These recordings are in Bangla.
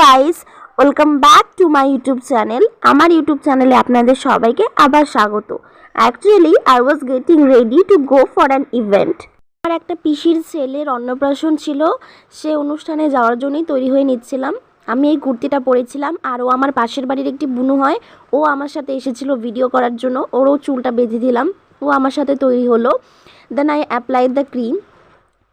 Guys welcome back to my YouTube channel আমার ইউটিউব চ্যানেলে আপনাদের সবাইকে আবার স্বাগত। Actually I was getting ready to go for an event আমার একটা পিসির ছেলের অন্নপ্রাশন ছিল, সে অনুষ্ঠানে যাওয়ার জন্যই তৈরি হয়ে নিচ্ছিলাম। আমি এই কুর্তিটা পরেছিলাম, আর ও আমার পাশের বাড়ির একটি বুনু হয়, ও আমার সাথে এসেছিল ভিডিও করার জন্য, ওরও চুলটা বেঁধে দিলাম, ও আমার সাথে তৈরি হলো। Then I apply the cream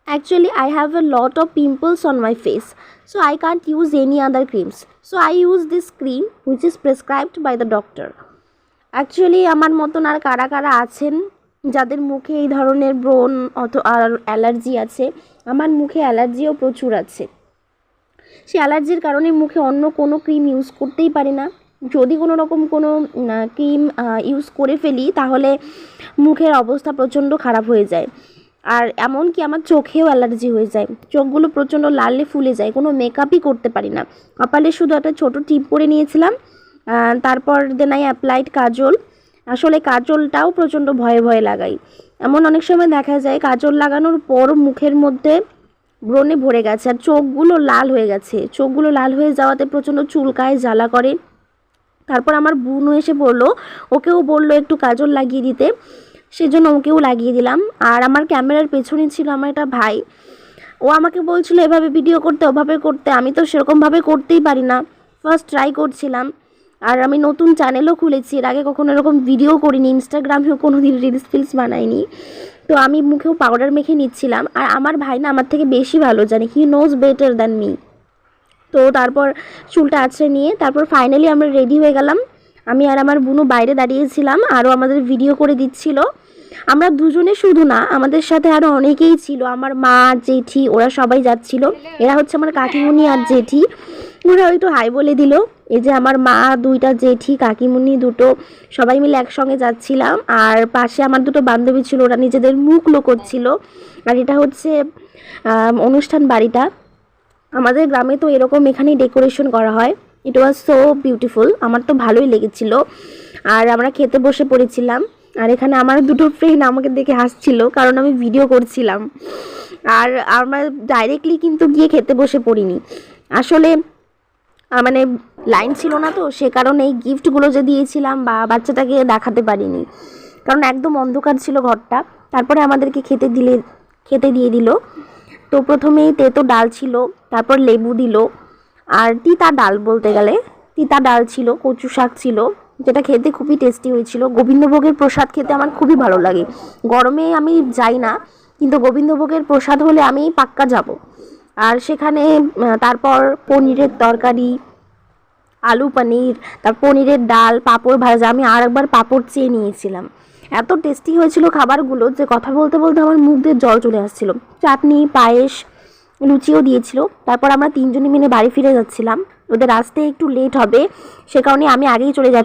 Actually, I have a lot of pimples on my face, so I can't use any other creams. So I use this cream which is prescribed by the doctor. Actually আমার মতন আর কারা কারা আছেন যাদের মুখে এই ধরনের ব্রণ অত আর অ্যালার্জি আছে আমার মুখে অ্যালার্জিও প্রচুর আছে সে অ্যালার্জির কারণে মুখে অন্য কোনো ক্রিম ইউজ করতেই পারি না যদি কোনো রকম কোনো ক্রিম ইউজ করে ফেলি তাহলে মুখের অবস্থা প্রচণ্ড খারাপ হয়ে যায় আর এমনকি আমার চোখেও অ্যালার্জি হয়ে যায়। চোখগুলো প্রচণ্ড লালে ফুলে যায়, কোনো মেকআপই করতে পারি না। কপালে শুধু একটা ছোটো টিপ পরে নিয়েছিলাম তারপর দেন আই অ্যাপ্লাইড কাজল। আসলে কাজলটাও প্রচণ্ড ভয়ে ভয়ে লাগাই। এমন অনেক সময় দেখা যায় কাজল লাগানোর পর মুখের মধ্যে ব্রণে ভরে গেছে আর চোখগুলো লাল হয়ে গেছে। চোখগুলো লাল হয়ে যাওয়াতে প্রচণ্ড চুলকায়, জ্বালা করে। তারপর আমার বুনু এসে বলল, ওকেও বলল একটু কাজল লাগিয়ে দিতে। সেজন্য ওকেও লাগিয়ে দিলাম। আর আমার ক্যামেরার পেছনে ছিল আমার একটা ভাই। ও আমাকে বলছিল, এভাবে ভিডিও করতে, ওভাবে করতে। আমি তো সেরকমভাবে করতেই পারি না। ফার্স্ট ট্রাই করছিলাম। আর আমি নতুন চ্যানেলও খুলেছি। এর আগে কখনো এরকম ভিডিও করিনি। ইনস্টাগ্রামেও কোনো দিন রিলস ফিলস বানাইনি। তো আমি মুখেও পাউডার মেখে নিচ্ছিলাম। আর আমার ভাই না আমার থেকে বেশি ভালো জানে। He knows better than me তো তারপর চুলটা আছড়ে নিয়ে, তারপর ফাইনালি আমরা রেডি হয়ে গেলাম। আমি আর আমার বুনু বাইরে দাঁড়িয়েছিলাম, আরও আমাদের ভিডিও করে দিচ্ছিল। আমরা দুজনে শুধু না, আমাদের সাথে আরও অনেকেই ছিল। আমার মা, জেঠি, ওরা সবাই যাচ্ছিল। এরা হচ্ছে আমার কাকিমুনি আর জেঠি। ওরা একটু হাই বলে দিল, এই যে আমার মা, দুইটা জেঠি, কাকিমুনি দুটো, সবাই মিলে একসঙ্গে যাচ্ছিলাম। আর পাশে আমার দুটো বান্ধবী ছিল, ওরা নিজেদের মুখ লোকোচ্ছিল। আর এটা হচ্ছে অনুষ্ঠান বাড়িটা। আমাদের গ্রামে তো এরকম এখানেই ডেকোরেশন করা হয়। ইট ওয়াজ সো বিউটিফুল আমার তো ভালোই লেগেছিল। আর আমরা খেতে বসে পড়েছিলাম। আর এখানে আমার দুটো ফ্রেন্ড আমাকে দেখে হাসছিল, কারণ আমি ভিডিও করছিলাম। আর আমরা ডাইরেক্টলি কিন্তু গিয়ে খেতে বসে পড়িনি। আসলে মানে লাইন ছিল না তো, সে কারণে এই গিফটগুলো যে দিয়েছিলাম বা বাচ্চাটাকে দেখাতে পারিনি। কারণ একদম অন্ধকার ছিল ঘরটা। তারপরে আমাদেরকে খেতে দিলে, খেতে দিয়ে দিল। তো প্রথমেই তেতো ডাল ছিল, তারপর লেবু দিল। আর তিতা ডাল বলতে গেলে, তিতা ডাল ছিল, কচু শাক ছিল, যেটা খেতে খুবই টেস্টি হয়েছিল। গোবিন্দভোগের প্রসাদ খেতে আমার খুবই ভালো লাগে। গরমে আমি যাই না, কিন্তু গোবিন্দভোগের প্রসাদ হলে আমি পাক্কা যাব। আর সেখানে তারপর পনিরের তরকারি, আলু পনির, তার পনিরের ডাল, পাঁপড় ভাজা, আমি আর একবার পাঁপড় চেয়ে নিয়েছিলাম। এত টেস্টি হয়েছিল খাবারগুলো যে কথা বলতে বলতে আমার মুখ দিয়ে জল চলে আসছিল। চাটনি, পায়েস লুচিও দিয়েছিল। তারপর আমরা তিনজনে মিলে বাড়ি ফিরে যাচ্ছিলাম। ওদের আসতে একটু লেট হবে। সে কারণে আমি আগেই চলে যাচ্ছি।